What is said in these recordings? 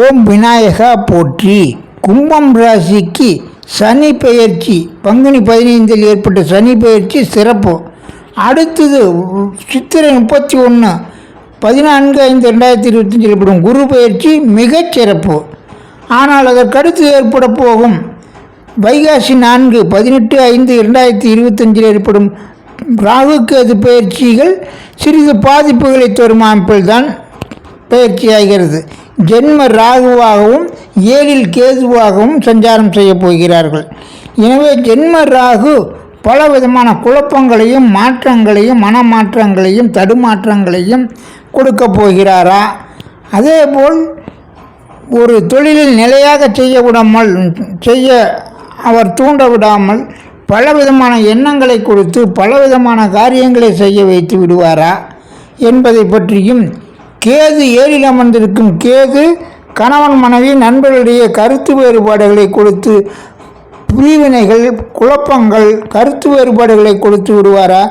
ஓம் விநாயகா போற்றி. கும்பம் ராசிக்கு சனி பெயர்ச்சி. பங்குனி பதினைந்தில் ஏற்பட்ட சனி பெயர்ச்சி சிறப்பு. அடுத்தது சித்திரை முப்பத்தி ஒன்று பதினான்கு ஐந்து ரெண்டாயிரத்தி இருபத்தஞ்சில் ஏற்படும் குரு பெயர்ச்சி மிகச் சிறப்பு. ஆனால் அதற்கடுத்து ஏற்பட போகும் வைகாசி நான்கு பதினெட்டு ஐந்து இரண்டாயிரத்தி இருபத்தஞ்சில் ஏற்படும் ராகுக்கு அது பயிற்சிகள் சிறிது பாதிப்புகளை தரும் அமைப்பில்தான் பயிற்சியாகிறது ஜென்ம ராகுவாகவும் ஏழில் கேதுவாகவும் சஞ்சாரம் செய்யப் போகிறார்கள். எனவே ஜென்ம ராகு பல விதமான குழப்பங்களையும் மாற்றங்களையும் மனமாற்றங்களையும் தடுமாற்றங்களையும் கொடுக்க போகிறாரா? அதேபோல் ஒரு தொழிலில் நிலையாக செய்ய விடாமல் செய்ய அவர் தூண்ட விடாமல் பலவிதமான எண்ணங்களை கொடுத்து பலவிதமான காரியங்களை செய்ய வைத்து விடுவாரா என்பதை பற்றியும் கேது ஏழில் அமர்ந்திருக்கும் கேது கணவன் மனைவி நண்பர்களிடையே கருத்து வேறுபாடுகளை கொடுத்து பிரிவினைகள் குழப்பங்கள் கருத்து வேறுபாடுகளை கொடுத்து விடுவாரா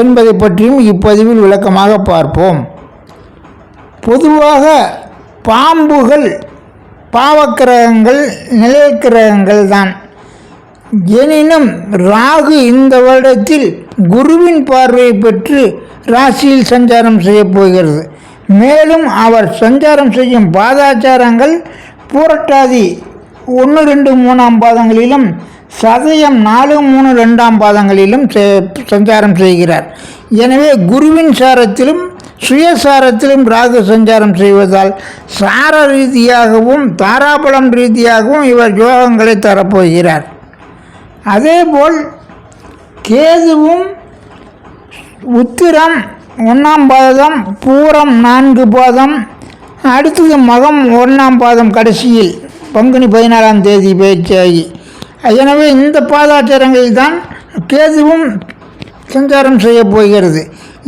என்பதை பற்றியும் இப்பதிவில் விளக்கமாக பார்ப்போம். பொதுவாக பாம்புகள் பாவக்கிரகங்கள் நிலைக்கிரகங்கள் தான். எனினும் ராகு இந்த வருடத்தில் குருவின் பார்வையை பெற்று ராசியில் சஞ்சாரம் செய்யப் போகிறது. மேலும் அவர் சஞ்சாரம் செய்யும் பாதாச்சாரங்கள் பூரட்டாதி ஒன்று ரெண்டு மூணாம் பாதங்களிலும் சதயம் நாலு மூணு ரெண்டாம் பாதங்களிலும் சஞ்சாரம் செய்கிறார். எனவே குருவின் சாரத்திலும் சுயசாரத்திலும் ராகு சஞ்சாரம் செய்வதால் சார ரீதியாகவும் தாராபலம் ரீதியாகவும் இவர் யோகங்களை தரப்போகிறார். அதேபோல் கேதுவும் உத்திரம் ஒன்றாம் பாதம் பூரம் நான்கு பாதம் அடுத்தது மகம் ஒன்றாம் பாதம் கடைசியில். பங்குனி பதினாறாம் தேதி பயிற்சியாகி எனவே இந்த பாதாச்சாரங்களில் தான் கேதுவும் சஞ்சாரம் செய்ய போகிறது.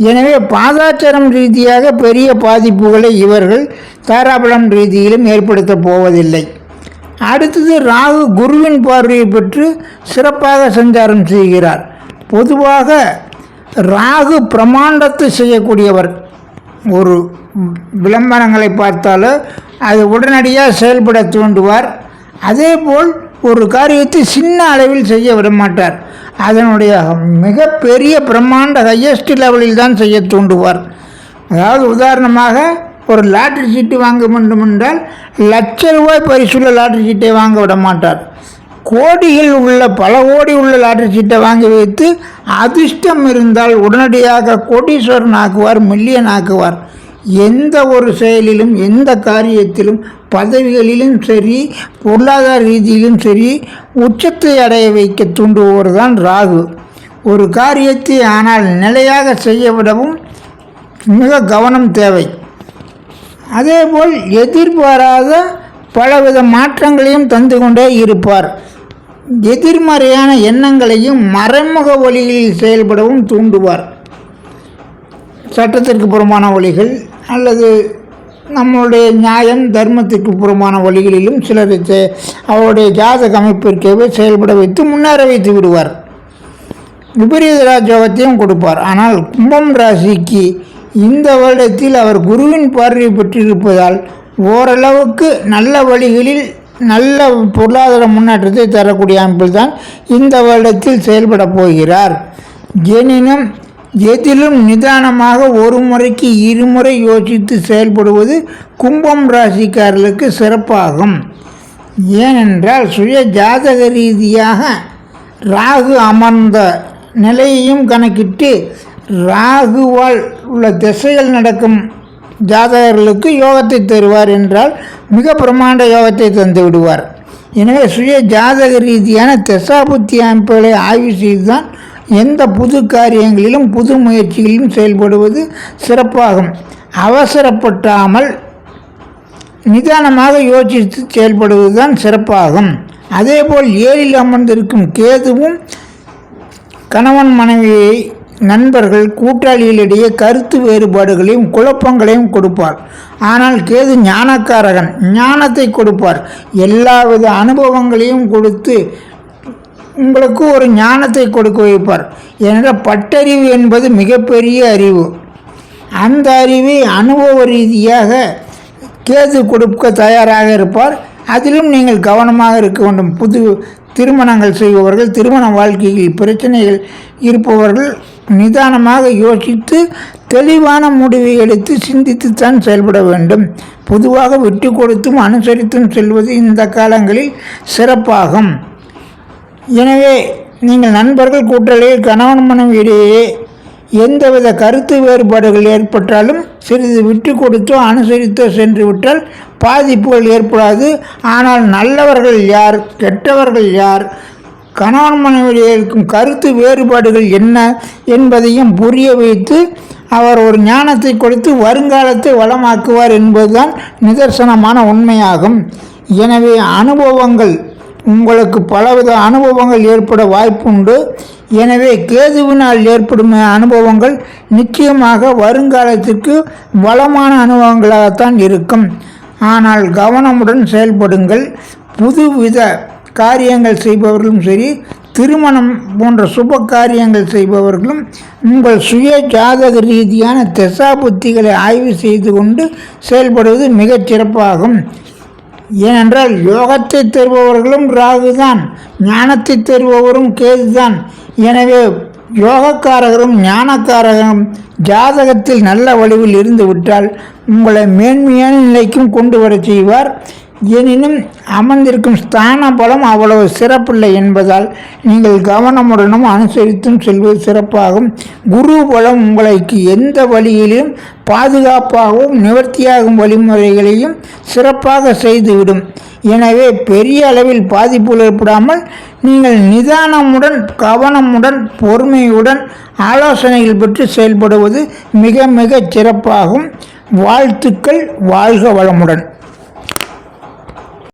எனவே பாதாச்சாரம் ரீதியாக பெரிய பாதிப்புகளை இவர்கள் தாராபலம் ரீதியிலும் ஏற்படுத்தப் போவதில்லை. அடுத்தது ராகு குருவின் பார்வையை பெற்று சிறப்பாக சஞ்சாரம் செய்கிறார். பொதுவாக ராகு பிரமாண்டத்தை செய்யக்கூடியவர். ஒரு விளம்பரங்களை பார்த்தாலோ அது உடனடியாக செயல்பட தூண்டுவார். அதே போல் ஒரு காரியத்தை சின்ன அளவில் செய்ய விட மாட்டார் அதனுடைய மிகப்பெரிய பிரம்மாண்ட ஹையஸ்ட் லெவலில் தான் செய்ய தூண்டுவார். அதாவது உதாரணமாக ஒரு லாட்ரி சீட்டு வாங்க வேண்டும் என்றால் லட்ச ரூபாய் பரிசுள்ள லாட்ரி சீட்டை வாங்க விட மாட்டார் கோடியில் உள்ள பல கோடி உள்ள லாட்டரி சீட்டை வாங்கி வைத்து அதிர்ஷ்டம் இருந்தால் உடனடியாக கோடீஸ்வரன் ஆக்குவார் மில்லியன் ஆக்குவார். எந்த ஒரு செயலிலும் எந்த காரியத்திலும் பதவிகளிலும் சரி பொருளாதார ரீதியிலும் சரி உச்சத்தை அடைய வைக்க தூண்டுபவர் தான் ராகு. ஒரு காரியத்தை ஆனால் நிலையாக செய்யவிடவும் மிக கவனம் தேவை. அதேபோல் எதிர்பாராத பலவித மாற்றங்களையும் தந்து கொண்டே இருப்பார். எதிர்மறையான எண்ணங்களையும் மறைமுக வழிகளில் செயல்படவும் தூண்டுவார். சட்டத்திற்கு புறமான வழிகள் அல்லது நம்மளுடைய நியாயம் தர்மத்திற்கு புறமான வழிகளிலும் சிலரை செ- அவருடைய ஜாதக அமைப்பிற்கேவே செயல்பட வைத்து முன்னேற வைத்து விடுவார். விபரீத ராஜோகத்தையும் கொடுப்பார். ஆனால் கும்பம் ராசிக்கு இந்த வருடத்தில் அவர் குருவின் பார்வை பெற்றிருப்பதால் ஓரளவுக்கு நல்ல வழிகளில் நல்ல பொருளாதார முன்னேற்றத்தை தரக்கூடிய அமைப்பில் தான் இந்த வருடத்தில் செயல்பட போகிறார். எனினும் எதிலும் நிதானமாக ஒரு முறைக்கு இருமுறை யோசித்து செயல்படுவது கும்பம் ராசிக்காரர்களுக்கு சிறப்பாகும். ஏனென்றால் சுய ஜாதக ரீதியாக ராகு அமர்ந்த நிலையையும் கணக்கிட்டு ராகுவால் உள்ள திசைகள் நடக்கும் ஜாதகர்களுக்கு யோகத்தை தருவார் என்றால் மிக பிரமாண்ட யோகத்தை தந்து விடுவார். எனவே சுய ஜாதக ரீதியான தசாபுத்தி அமைப்புகளை ஆய்வு செய்துதான் எந்த புது காரியங்களிலும் புது முயற்சிகளிலும் செயல்படுவது சிறப்பாகும். அவசரப்பட்டாமல் நிதானமாக யோசித்து செயல்படுவதுதான் சிறப்பாகும். அதேபோல் ஏழில் அமர்ந்திருக்கும் கேதுவும் கணவன் மனைவியை நண்பர்கள் கூட்டாளிகளிடையே கருத்து வேறுபாடுகளையும் குழப்பங்களையும் கொடுப்பார். ஆனால் கேது ஞானக்காரகன் ஞானத்தை கொடுப்பார். எல்லாவித அனுபவங்களையும் கொடுத்து உங்களுக்கு ஒரு ஞானத்தை கொடுக்க வைப்பார். ஏனென்றால் பட்டறிவு என்பது மிகப்பெரிய அறிவு. அந்த அறிவை அனுபவ ரீதியாக கேது கொடுக்க தயாராக இருப்பார். அதிலும் நீங்கள் கவனமாக இருக்க வேண்டும். புது திருமணங்கள் செய்பவர்கள் திருமண வாழ்க்கையில் பிரச்சனைகள் இருப்பவர்கள் நிதானமாக யோசித்து தெளிவான முடிவை எடுத்து சிந்தித்துத்தான் செயல்பட வேண்டும். பொதுவாக விட்டு கொடுத்தும் அனுசரித்தும் செல்வது இந்த காலங்களில் சிறப்பாகும். எனவே நீங்கள் நண்பர்கள் கூட்டலில் கணவன் மனைவி இடையே எந்தவித கருத்து வேறுபாடுகள் ஏற்பட்டாலும் சிறிது விட்டு கொடுத்து அனுசரித்தோ சென்று விட்டால் பாதிப்புகள் ஏற்படாது. ஆனால் நல்லவர்கள் யார் கெட்டவர்கள் யார் கணவன் மனைவியில் இருக்கும் கருத்து வேறுபாடுகள் என்ன என்பதையும் புரிய வைத்து அவர் ஒரு ஞானத்தை கொடுத்து வருங்காலத்தை வளமாக்குவார் என்பதுதான் நிதர்சனமான உண்மையாகும். எனவே அனுபவங்கள் உங்களுக்கு பலவித அனுபவங்கள் ஏற்பட வாய்ப்புண்டு. எனவே கேதுவினால் ஏற்படும் அனுபவங்கள் நிச்சயமாக வருங்காலத்திற்கு வளமான அனுபவங்களாகத்தான் இருக்கும். ஆனால் கவனமுடன் செயல்படுங்கள். புதுவித காரியங்கள் செய்பவர்களும் சரி திருமணம் போன்ற சுப காரியங்கள் செய்பவர்களும் உங்கள் சுய ஜாதக ரீதியான திசா புத்திகளை ஆய்வு செய்து கொண்டு செயல்படுவது மிகச் சிறப்பாகும். ஏனென்றால் யோகத்தை தருபவர்களும் ராகுதான் ஞானத்தை தருபவரும் கேதுதான். எனவே யோகக்காரகரும் ஞானக்காரகரும் ஜாதகத்தில் நல்ல வடிவில் இருந்துவிட்டால் உங்களை மேன்மையான நிலைக்கும் கொண்டு வரச் செய்வார். எனினும் அமர்ந்திருக்கும் ஸ்தான பலம் அவ்வளவு சிறப்பில்லை என்பதால் நீங்கள் கவனமுடனும் அனுசரித்தும் செல்வது சிறப்பாகும். குரு பலம் உங்களுக்கு எந்த வழியிலும் பாதுகாப்பாகவும் நிவர்த்தியாகும் வழிமுறைகளையும் சிறப்பாக செய்துவிடும். எனவே பெரிய அளவில் பாதிப்புகள் ஏற்படாமல் நீங்கள் நிதானமுடன் கவனமுடன் பொறுமையுடன் ஆலோசனைகள் பெற்று செயல்படுவது மிக மிக சிறப்பாகும். வாழ்த்துக்கள் வாழ்க வளமுடன்.